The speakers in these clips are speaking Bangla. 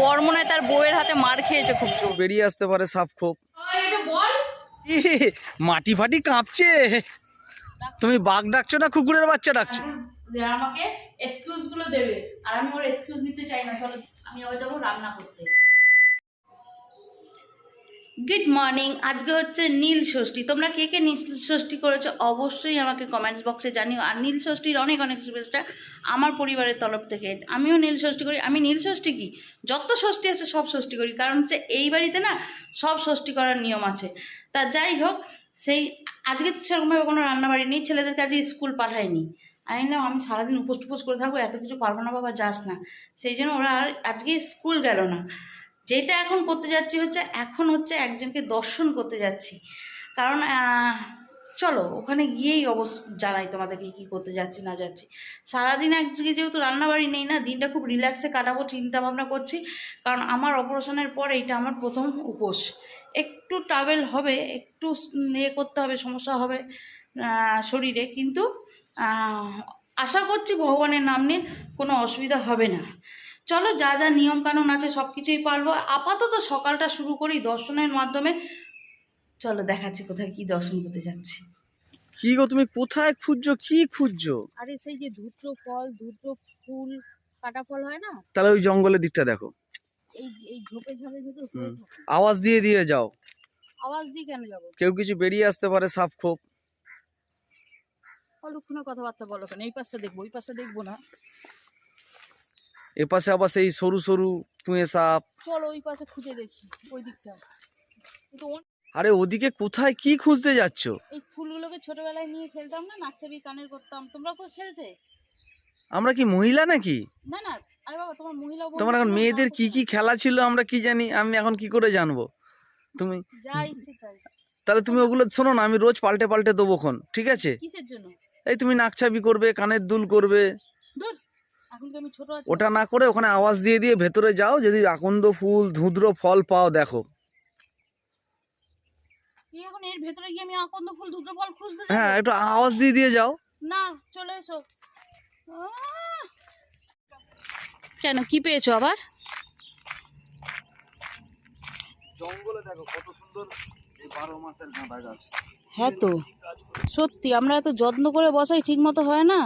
বর মনে হয় তার বউয়ের হাতে মার খেয়েছে খুব জোর। বেরিয়ে আসতে পারে সাপ খোপ। মাটি ফাটি কাঁপছে। তুমি বাঘ ডাকছো না কুকুরের বাচ্চা ডাকছো? আমাকে এক্সকিউজগুলো দেবে। আর আমি ওর এক্সকিউজ নিতে চাই না। চলো আমি আবার যাব রান্না করতে। গুড মর্নিং আজকে হচ্ছে নীল ষষ্ঠী। তোমরা কে কে নীল ষষ্ঠী করেছ অবশ্যই আমাকে কমেন্টস বক্সে জানিও। আর নীল ষষ্ঠীর অনেক অনেক শুভেচ্ছা আমার পরিবারের তরফ থেকে। আমিও নীল ষষ্ঠী করি। আমি নীল ষষ্ঠী কি? যত ষষ্ঠী আছে সব ষষ্ঠী করি। কারণ হচ্ছে এই বাড়িতে না সব ষষ্ঠী করার নিয়ম আছে। তা যাই হোক, সেই আজকে তো সেরকমভাবে কোনো রান্নাবাড়ি নেই। ছেলেদের কাজে স্কুল পাঠায়নি। আমি না, আমি সারাদিন উপোস টুপোস করে থাকব, এত কিছু পারব না বাবা, যাস না। সেই জন্য ওরা আর আজকে স্কুল গেল না। যেটা এখন করতে যাচ্ছি হচ্ছে, এখন হচ্ছে একজনকে দর্শন করতে যাচ্ছি। কারণ চলো, ওখানে গিয়েই অবশ্য জানাই তোমাদেরকে কী করতে যাচ্ছি, না যাচ্ছি। সারাদিন একদিকে যেহেতু রান্নাবাড়ি নেই না, দিনটা খুব রিল্যাক্সে কাটাবো চিন্তা ভাবনা করছি। কারণ আমার অপারেশনের পর এইটা আমার প্রথম উপোস। একটু ট্রাভেল হবে, একটু ইয়ে করতে হবে, সমস্যা হবে শরীরে। কিন্তু আশা করছি ভগবানের নাম নিয়ে কোনো অসুবিধা হবে না। চলো যা যা নিয়ম কানুন আছে সব কিছুই পারব। আপাতত সকালটা শুরু করি দর্শনের মাধ্যমে। চলো দেখাচ্ছি কোথায় কি দর্শন করতে যাচ্ছি। কি গো তুমি কোথায় খুঁজছো? কি খুঁজছো? আরে সেই যে ধূত্র ফল ধূত্র ফুল কাটা ফল হয় না? তাহলে ওই জঙ্গলের দিকটা দেখো। এই এই ঝোপে ঝাপে। ভেতর। আওয়াজ দিয়ে দিয়ে যাও। আওয়াজ দিয়ে কেন যাব? কেউ কিছু বেরিয়ে আসতে পারে সাপ খোপ। অলক্ষণে কথাবার্তা বলো কেন? এই পাশটা দেখব ওই পাশটা দেখব না। এপাশে আবার সেই সরু সরু পুঁয়ে সাপ। চলো ওই পাশে খুঁজে দেখি ওই দিকটা। আরে ওদিকে কোথায় কি খুঁজতে যাচ্ছ? এই ফুলগুলোকে ছোটবেলায় নিয়ে খেলতাম না নাচাবি কানের করতাম। তোমরা কো খেলতে? আমরা কি মহিলা নাকি? না না আরে বাবা তোমার মহিলা তোমার এখন মেয়েদের কি কি খেলা ছিল আমরা কি জানি আমি এখন কি করে জানব? তুমি যা ইচ্ছে তাই। তাহলে তুমি ওগুলো শোনো না আমি রোজ পাল্টে পাল্টে দেবো খন ঠিক আছে? কিসের জন্য? এই তুমি নাকছাবি করবে কানের দুল করবে। দূর ওটা না করে ওখানে আওয়াজ দিয়ে দিয়ে ভেতরে যাও যদি আকন্দ ফুল ধুদ্র ফল পাও দেখো। কি এখন এর ভেতরে গিয়ে আমি আকন্দ ফুল খুঁজতে হ্যাঁ একটু আওয়াজ দিয়ে দিয়ে যাও। না চলে এসো। কেন কি পেয়েছ আবার? জঙ্গলে দেখো কত সুন্দর এই বারো মাসের গাঁদা গাছ। হ্যাঁ তো। সত্যি আমরা এত যত্ন করে বসাই ঠিক মতো হয় না?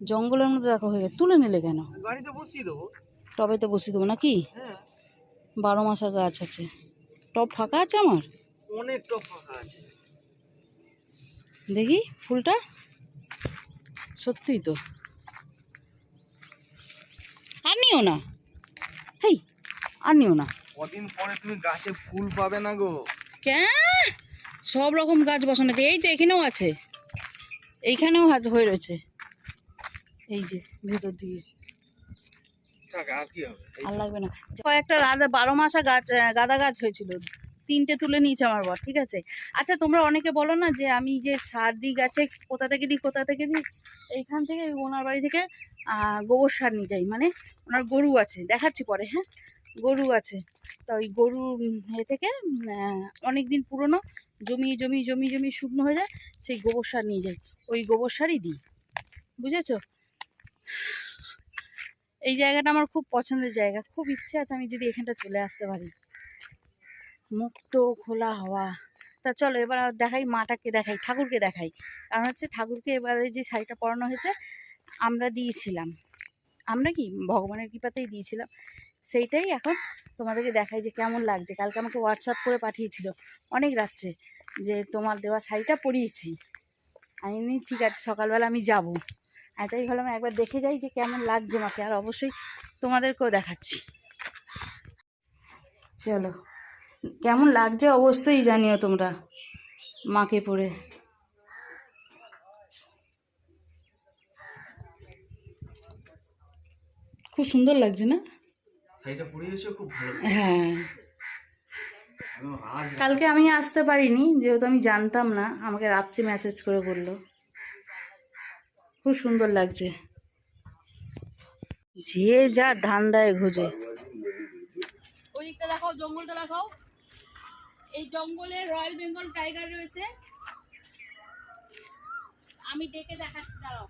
জঙ্গলের মধ্যে দেখো হয়ে গেছে। তুলে নিলে কেন? গাড়িতে বসিয়ে দেবো। টবেতে বসিয়ে দেবো নাকি? হ্যাঁ। বারো মাসা গাছ আছে। টব ফাঁকা আছে আমার? অনেক টপ ফাঁকা আছে। দেখি ফুলটা। সত্যিই তো। আর নিও না। হেই আর নিও না। কদিন পরে তুমি গাছে ফুল পাবে না গো। ক্যাঁ? সব রকম গাছ বসানো। আছে। এই তো এখানেও আছে। এইখানেও হয়ে রয়েছে। এই যে ভেতর দিকে। আর আর লাগবে না। কয়েকটা রাধা বারো মাসা গাছ গাঁদা গাছ হয়েছিল। তিনটে তুলে নিয়েছে আমার বর ঠিক আছে? আচ্ছা তোমরা অনেকে বলো না যে আমি যে সার দিই গাছে কোথা থেকে দিই কোথা থেকে দিই? এইখান থেকে ওনার বাড়ি থেকে গোবর সার নিয়ে যাই। মানে ওনার গরু আছে দেখাচ্ছি পরে হ্যাঁ? গরু আছে। তা ওই গরু এ থেকে অনেক দিন পুরনো জমি জমি জমি জমি শুকনো হয়ে যায় সেই গোবর সার নিয়ে যাই। ওই গোবর সারই দিই। বুঝেছ? এই জায়গাটা আমার খুব পছন্দের জায়গা। খুব ইচ্ছে আছে আমি যদি এখানটা চলে আসতে পারি। মুক্ত, খোলা হওয়া। তা চলো, এবার দেখাই, মাটাকে দেখাই, ঠাকুরকে দেখাই। কারণ হচ্ছে ঠাকুরকে এবারে যে শাড়িটা পরানো হয়েছে, আমরা দিয়েছিলাম। আমরা কি? ভগবানের কৃপাতেই দিয়েছিলাম। সেইটাই এখন তোমাদেরকে দেখাই যে কেমন লাগছে। কালকে আমাকে হোয়াটসঅ্যাপ করে পাঠিয়েছিল, অনেক রাত্রে, যে তোমার দেওয়া শাড়িটা পরিয়েছি। আমি ঠিক আছে, সকালবেলা আমি যাব। তাই ভাবলাম একবার দেখে যাই যে কেমন লাগছে মাকে আর অবশ্যই তোমাদেরকেও দেখাচ্ছি। চলো কেমন লাগছে অবশ্যই জানিও তোমরা মাকে পড়ে। খুব সুন্দর লাগছে না? হ্যাঁ। কালকে আমি আসতে পারিনি যেহেতু আমি জানতাম না আমাকে রাত্রে মেসেজ করে বলল। খুব সুন্দর লাগছে। যে যা ধান্দায় ঘুজে। ওই দিকটা দেখাও জঙ্গলটা দেখাও। এই জঙ্গলে রয়্যাল বেঙ্গল টাইগার রয়েছে। আমি ডেকে দেখাচ্ছি দাঁড়াও।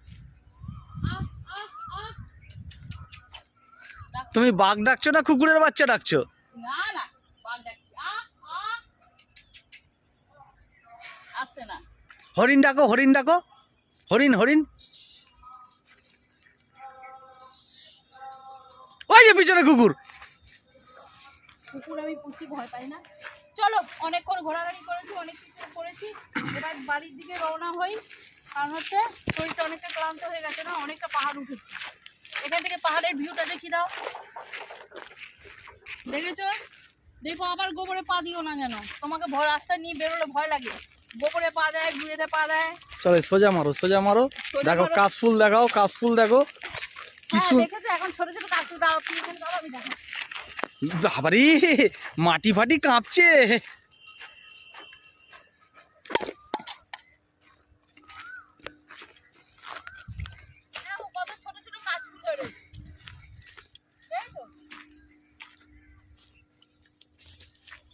তুমি বাঘ ডাকছো না কুকুরের বাচ্চা ডাকছো? না না বাঘ ডাকছি। আ আ আসছে না। হরিণ ডাকো হরিণ ডাকো। হরিণ হরিণ। ওই যে পিছনে কুকুর। কুকুর আমি ভয় পাই না। চলো, অনেকক্ষণ করেছি, অনেক কিছু করেছি। এবার বাড়ির দিকে রওনা কারণ হচ্ছে, শরীরটা অনেকটা ক্লান্ত হয়ে গেছে না, অনেকটা পাহাড় উঠেছে। এখান থেকে পাহাড়ের ভিউটা দাও। দেখেছ? দেখো, আবার গোবরে পা দিও না যেন। তোমাকে ভয়, রাস্তায় নিয়ে বেরোলে ভয় লাগে। গোবরে পা দেয় গুয়েতে পা দেয়। চলো সোজা মারো সোজা মারো। দেখো কাশফুল দেখাও কাশফুল দেখো। কি হ্যাঁ সু- দেখেছ? এখন ছোট ছোট কাকু দাও তুমি দাও আমি দেখো বাবারি মাটি ফাটি কাঁপছে। কাশফুল দেখেছ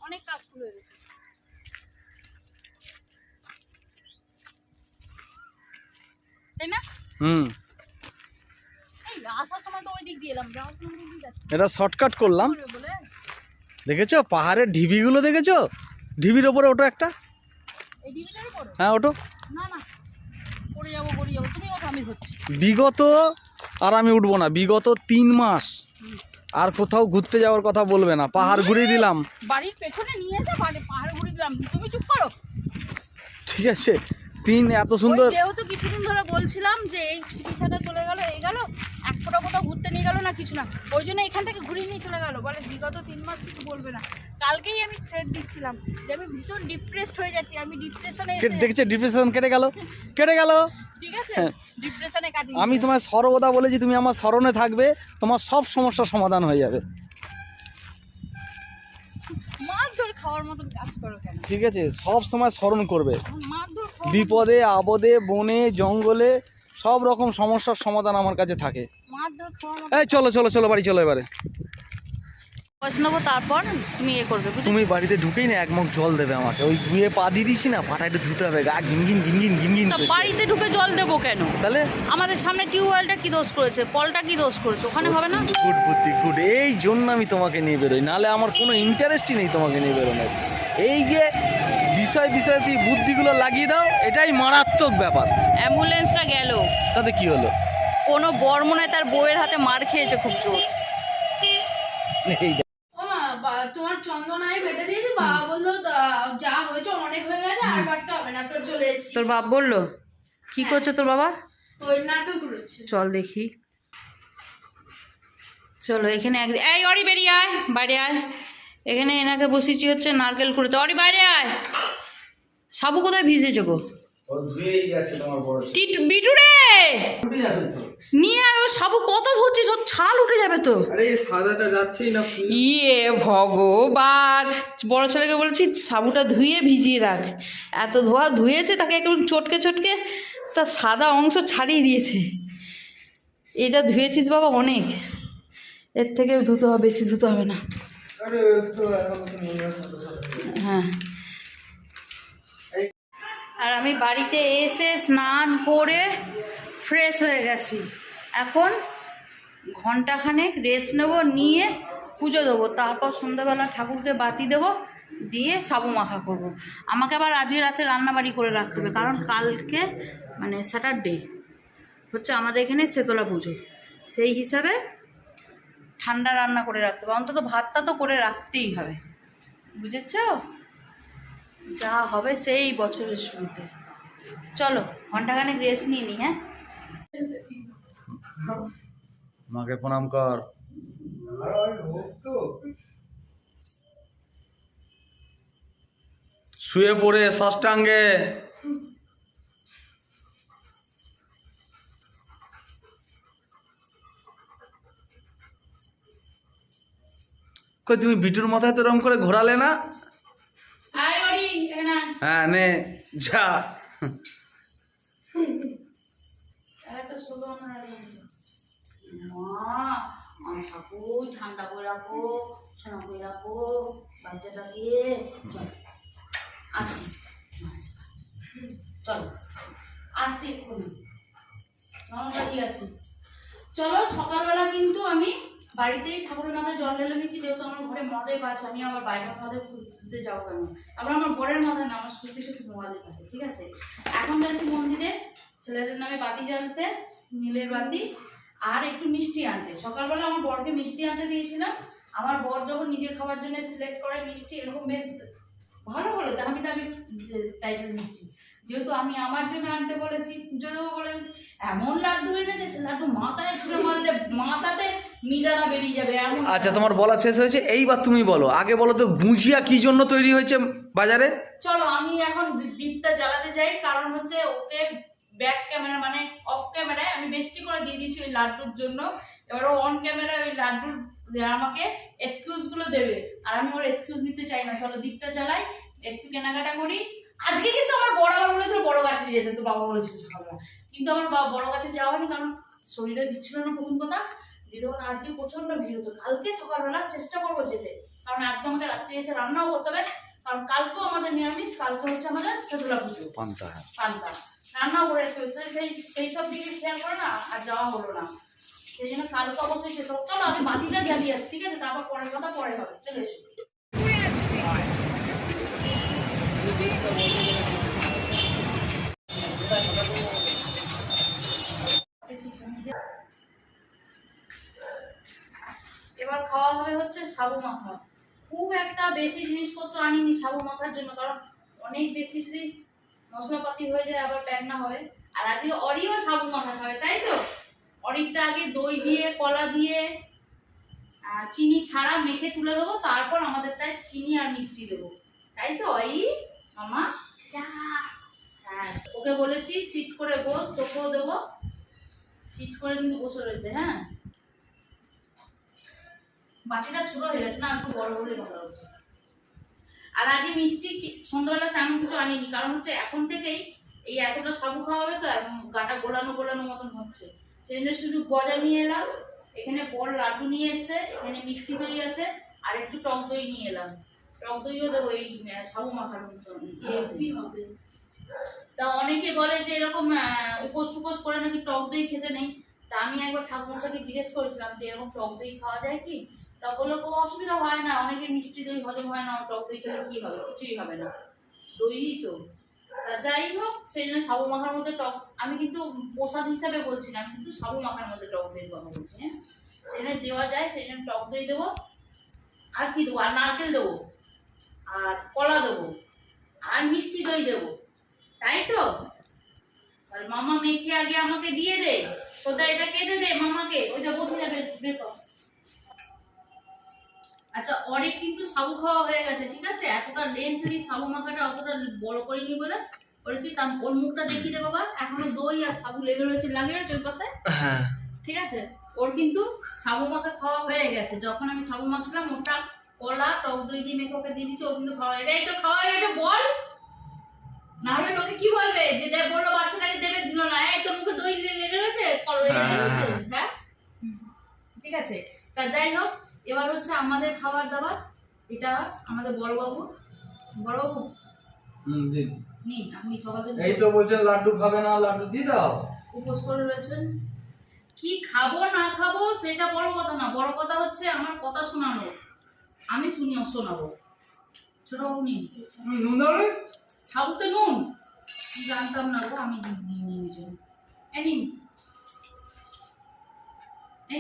অনেক কাশফুল হয়েছে তাই না হুম এই আসার সময় তো ওই দিক দিয়ে এলাম যাওয়ার সময় ওই দিক যাচ্ছি। এটা শর্টকাট করলাম। দেখেছ? পাহাড়ের ঢিবিগুলো দেখেছ? ঢিবির ওপরে ওটো একটা। হ্যাঁ ওটো বিগত আর আমি উঠবো না বিগত তিন মাস। আর কোথাও ঘুরতে যাওয়ার কথা বলবে না। পাহাড় ঘুরিয়ে দিলাম। বাড়ির পেছনে নিয়ে বাড়ি পাহাড় ঘুরে দিলাম। তুমি চুপ করো। ঠিক আছে। তিন এত সুন্দর। যেহেতু কিছুদিন ধরে বলছিলাম যে এই ছুটি চলে গেল এই গেল এক ফোটা কোথাও ঘুরতে নিয়ে গেল না কিছু না। ওই জন্য এখান থেকে ঘুরিয়ে নিয়ে চলে গেল। বলে বিগত তিন মাস কিছু বলবে না। কালকেই আমি থ্রেড দিচ্ছিলাম যে আমি ভীষণ ডিপ্রেসড হয়ে যাচ্ছি। আমি ডিপ্রেশনে কেটে গেল। কেটে গেল। ঠিক আছে? হ্যাঁ। ডিপ্রেশনে কাটি আমি তোমায় সর্বদা বলেছি তুমি আমার স্মরণে থাকবে তোমার সব সমস্যার সমাধান হয়ে যাবে। খাওয়ার মতন কাজ করো কেন? ঠিক আছে সব সময় স্মরণ করবে। বিপদে আবদে বনে জঙ্গলে সব রকম সমস্যার সমাধান আমার কাছে থাকে। এই চলো চলো চলো বাড়ি চলো এবারে। বয়স নেব তারপর তুমি ইয়ে করবে তুমি বাড়িতে ঢুকেই না এক মুখ জল দেবে আমাকে। ওই গুয়ে পা দিয়ে দিছি না পাটা একটু ধুতে হবে গা ঘিন ঘিন ঘিন ঘিন বাড়িতে ঢুকে জল দেবো কেন? তাহলে? আমাদের সামনে টিউবওয়েলটা কি দোষ করেছে? কলটা কি দোষ করেছে? ওখানে হবে না? গুড বুদ্ধি গুড। এই জন্য আমি তোমাকে নিয়ে বেরোই। নাহলে আমার কোনো ইন্টারেস্টই নেই তোমাকে নিয়ে বেরোনোর। এই যে বিষয় বিষয় সেই বুদ্ধিগুলো লাগিয়ে দাও এটাই মারাত্মক ব্যাপার। অ্যাম্বুলেন্সটা গেল। তাতে কি হলো? কোনো বর মনে হয় তার বউয়ের হাতে মার খেয়েছে খুব জোর। এই দেখ। তোমার চন্দনায় বেটে দিয়েছি বাবা বলল "দা- যা হয়েছে অনেক হয়ে গেছে আর বাড়তে হবে না তো চলে এসেছি তোর বাপ বলল? কি করছে তোর বাবা? চল দেখি। চলো এখানে এক এই অরি বেরিয়ে আয় বাইরে আয়। এখানে এনাকে বসিয়েছি হচ্ছে নারকেল কুড়োতে। অরি বাইরে আয়। সাবু কোথায় ভিজেছে গো? বিটু রে নিয়ে আয় ও সাবু কত ধরছিস? ওর ছাল উঠে যাবে তো। আরে এই সাদাটা যাচ্ছেই না ইয়ে ভগবান! বড় ছেলেকে বলেছি সাবুটা ধুয়ে ভিজিয়ে রাখ। এত ধোয়া ধুয়েছে তাকে একদম চটকে চটকে তার সাদা অংশ ছাড়িয়ে দিয়েছে। এই যা ধুয়েছিস বাবা অনেক। এর থেকেও ধুতে হবে বেশি ধুতে হবে না। হ্যাঁ। আর আমি বাড়িতে এসে স্নান করে ফ্রেশ হয়ে গেছি। এখন ঘন্টাখানেক রেস্ট নেব, নিয়ে পুজো দেবো। তারপর সন্ধ্যাবেলা ঠাকুরকে বাতি দেবো, দিয়ে সাবু মাখা করব। আমাকে আবার আজকে রাতে রান্নাবাড়ি করে রাখতে হবে, কারণ কালকে মানে স্যাটারডে হচ্ছে আমাদের এখানে শেতলা পুজো। সেই হিসাবে ঠান্ডা রান্না করে রাখতে হবে। অন্তত ভাতটা তো করে রাখতেই হবে। বুঝেছ? যা হবে সেই বছরের শুরুতে। চলো ঘন্টাখানেক রেস্ট নিয়ে নি হ্যাঁ? মাকে প্রণাম কর। শুয়ে পড়ে সাষ্টাঙ্গে। কই, তুমি বিটুর মাথায় তো এরকম করে ঘোরালে না? হ্যাঁ নে যা। ঠাকুর ঠান্ডা করে রাখো সোনা করে রাখো বাচ্চাটাকে চল। আসি। চলো। আসি এক্ষুনি। আসি। চলো সকালবেলা কিন্তু আমি বাড়িতেই ঠাকুরের মাথায় জল ঢেলে দিচ্ছি, যেহেতু আমার ঘরে মদের বাছ আমি আমার বাইরের মধ্যে খুঁজতে যাব কেন? আবার আমার বরের মাথায় না, আমার সত্যি সত্যি মদের থাকে ঠিক আছে? এখন যাচ্ছি মন্দিরে, ছেলেদের নামে বাতি জ্বালতে, নীলের বাতি, আর একটু মিষ্টি আনতে। সকালবেলা আমার বরকে মিষ্টি আনতে দিয়েছিলাম, আমার বর যখন নিজের খাবার জন্য সিলেক্ট করে মিষ্টি, এরকম বেশ ভালো ভালো, দামি দামি টাইপের মিষ্টি। যেহেতু আমি আমার জন্য আনতে বলেছি পুজো দেবো বলে এমন লাড্ডু এনেছে সে লাড্ডু মাথায় ছুঁড়ে মারলে মাথাতে মিলানা বেরিয়ে যাবে এমন আচ্ছা তোমার বলা শেষ হয়েছে? এইবার তুমি বলো। আগে বলো তো গুজিয়া কি জন্য তৈরি হয়েছে বাজারে? চলো আমি এখন ডিপটা জ্বালাতে যাই কারণ হচ্ছে ওকে ব্যাক ক্যামেরা মানে অফ ক্যামেরায় আমি বেশি করে দিয়ে দিচ্ছি ওই লাড্ডুর জন্য। এবার অন ক্যামেরায় ওই লাড্ডুর আমাকে এক্সকিউজগুলো দেবে। আর আমি ওর এক্সকিউজ নিতে চাই না। চলো দীপটা জ্বালাই একটু কেনাকাটা করি। আজকে কিন্তু আমার বড় বাবা বলেছিল বড় গাছে নিয়ে যেতে। তো বাবা বলেছিল সকালবেলা কিন্তু আমার বাবা বড় গাছে যাওয়া হয়নি কারণ শরীরে দিচ্ছিল না প্রথম কথা। দ্বিতীয় কথা আজকে প্রচণ্ড ভিড় হতো। কালকে সকালবেলা চেষ্টা করব যেতে। কারণ আজকে আমাকে রাত্রে এসে রান্নাও করতে হবে। কারণ কালকেও আমাদের নিরামিষ কালকে হচ্ছে আমাদের সেতুলা পুজো। পান্তা হ্যাঁ। পান্তা। রান্নাও করে রাখতে হচ্ছে। সেই সেই সব দিকে খেয়াল করে না আর যাওয়া হলো না। সেই জন্য কালকে অবশ্যই সে চলো আমি বাতিটা জ্বালিয়ে আসি ঠিক আছে? তারপর পরের কথা পরে হবে। চলে এসো। এবার খাওয়া হবে হচ্ছে সাবু মাখা। খুব একটা বেশি জিনিসপত্র আনিনি সাবু মাখার জন্য, কারণ অনেক বেশি যদি মশলাপাতি হয়ে যায় আবার প্যান্না হবে। আর আজকে অরিও সাবু মাখা খাবে, তাই তো? অরিকটা আগে দই দিয়ে, কলা দিয়ে চিনি ছাড়া মেখে তুলে দেবো, তারপর আমাদেরটায় চিনি আর মিষ্টি দেবো। তাই তো এই মামা হ্যাঁ ওকে বলেছি সিট করে বস, তোকেও দেবো। সিট করে কিন্তু বসে রয়েছে হ্যাঁ। বাটিটা ছোট হয়ে গেছে না একটু বড় হলে ভালো হতো। আর আগে মিষ্টি সন্ধ্যাবেলা তেমন কিছু আনিনি, কারণ হচ্ছে এখন থেকেই এই এতটা সাবু খাওয়া হবে তো, এখন গাটা গোলানো গোলানো মতন হচ্ছে। সেই জন্য শুধু গজা নিয়ে এলাম, এখানে বড় লাড্ডু নিয়ে এসে এখানে মিষ্টি দই আছে, আর একটু টক দই নিয়ে এলাম। টক দইও দেবো এই সাবু মাখার মতন। ইয়েতে। হবে। তা অনেকে বলে যে এরকম উপোস টুপোস করে নাকি টক দই খেতে নেই। তা আমি একবার ঠাকুরমশাকে জিজ্ঞেস করেছিলাম যে এরকম টক দই খাওয়া যায় কি? তা বলল কোনো অসুবিধা হয় না অনেকের মিষ্টি দই হজম হয় না টক দই খেলে কি হবে? কিছুই হবে না। দই তো। তা যাই হোক সেই জন্য সাবু মাখার মধ্যে টক আমি কিন্তু প্রসাদ হিসাবে বলছি না আমি কিন্তু সাবু মাখার মধ্যে টক দইয়ের কথা বলছি হ্যাঁ? সেই জন্য দেওয়া যায় সেই জন্য টক দই দেবো। আর কি দেবো? আর নারকেল দেবো। আর কলা দেবো আর মিষ্টি দই দেবো। তাই তো? আর মামা মেখে আগে আমাকে দিয়ে দে সোদা এটা কেটে দে মামাকে ওইটা বসে যাবে আচ্ছা অনেক কিন্তু সাবু খাওয়া হয়ে গেছে ঠিক আছে? এতটা লেন্থলি সাবু মাখাটা অতটা বড় করিনি বলে করেছি তার ওর মুখটা দেখিয়ে দে বাবা এখনও দই আর সাবু লেগে রয়েছে লাগে রয়েছে ওই পাশে? হ্যাঁ। ঠিক আছে? ওর কিন্তু সাবু মাখা খাওয়া হয়ে গেছে যখন আমি সাবু মাখছিলাম ওটা কলা টক দই দিয়ে মেখে ওকে দিয়ে দিচ্ছি ওর কিন্তু খাওয়া এই তো খাওয়া গেছে বল। নাহলে লোকে কি বলবে? যে দেখ বলল বাচ্চাটাকে দেবে দিল না। এই তোর মুখে দই লে- লেগে রয়েছে? হ্যাঁ, হ্যাঁ। হ্যাঁ? ঠিক আছে। তা যাই হোক এবার হচ্ছে আমাদের খাবার দাবার। এটা আমাদের বড়বাবু। বড়বাবু? হুম জি। নিন আপনি সকাল থেকে এই তো বলছেন লাড্ডু খাবে না লাড্ডু দিয়ে দাও। উপোস করে রয়েছেন। কি খাব না খাব সেটা বড় কথা না। বড় কথা হচ্ছে আমার কথা শোনানো। আমি শুনি শোনাবো। ছোট বাবু নিন তুমি নুন? জানতাম না গো আমি দিয়ে দিয়ে নিয়েছি। এ নিন। এ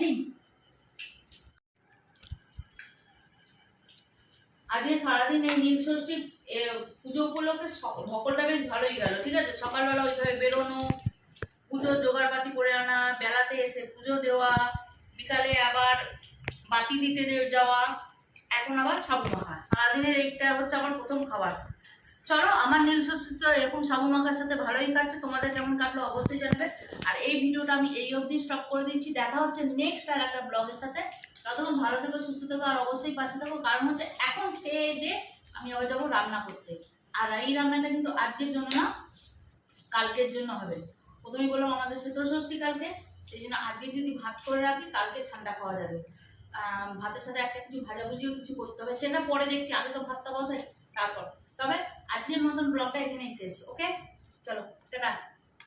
আজকে সারাদিন এই নীল ষষ্ঠীর পুজো উপলক্ষে সকলটা বেশ ভালোই গেল ঠিক আছে? সকালবেলা ওইভাবে বেরোনো পুজোর জোগাড়পাতি করে আনা বেলাতে এসে পুজো দেওয়া বিকালে আবার বাতি দিতে যাওয়া। এখন আবার সাবু মাখা সারাদিনের এইটা হচ্ছে আমার প্রথম খাবার। চলো, আমার নীল ষষ্ঠী তো এরকম সাবু মাখার সাথে ভালোই কাটছে, তোমাদের কেমন কাটলো অবশ্যই জানাবে। আর এই ভিডিওটা আমি এই অবধি স্টপ করে দিচ্ছি। দেখা হচ্ছে নেক্সট আর একটা ব্লগের সাথে। ততক্ষণ ভালো থেকো, সুস্থ থেকো, আর অবশ্যই পাশে থেকো। কারণ হচ্ছে এখন খেয়ে দিয়ে আমি আবার যাব রান্না করতে। আর এই রান্নাটা কিন্তু আজকের জন্য না, কালকের জন্য হবে। প্রথমেই বললাম আমাদের শীতল ষষ্ঠী কালকে। সেই জন্য আজকে যদি ভাত করে রাখি, কালকে ঠান্ডা খাওয়া যাবে। ভাতের সাথে একটা কিছু ভাজাভুজিও কিছু করতে হবে। সেটা পরে দেখছি, আগে তো ভাতটা বসাই, তারপর। তবে আজকের মতন ব্লগটা এখানেই শেষ ওকে চলো, টাটা।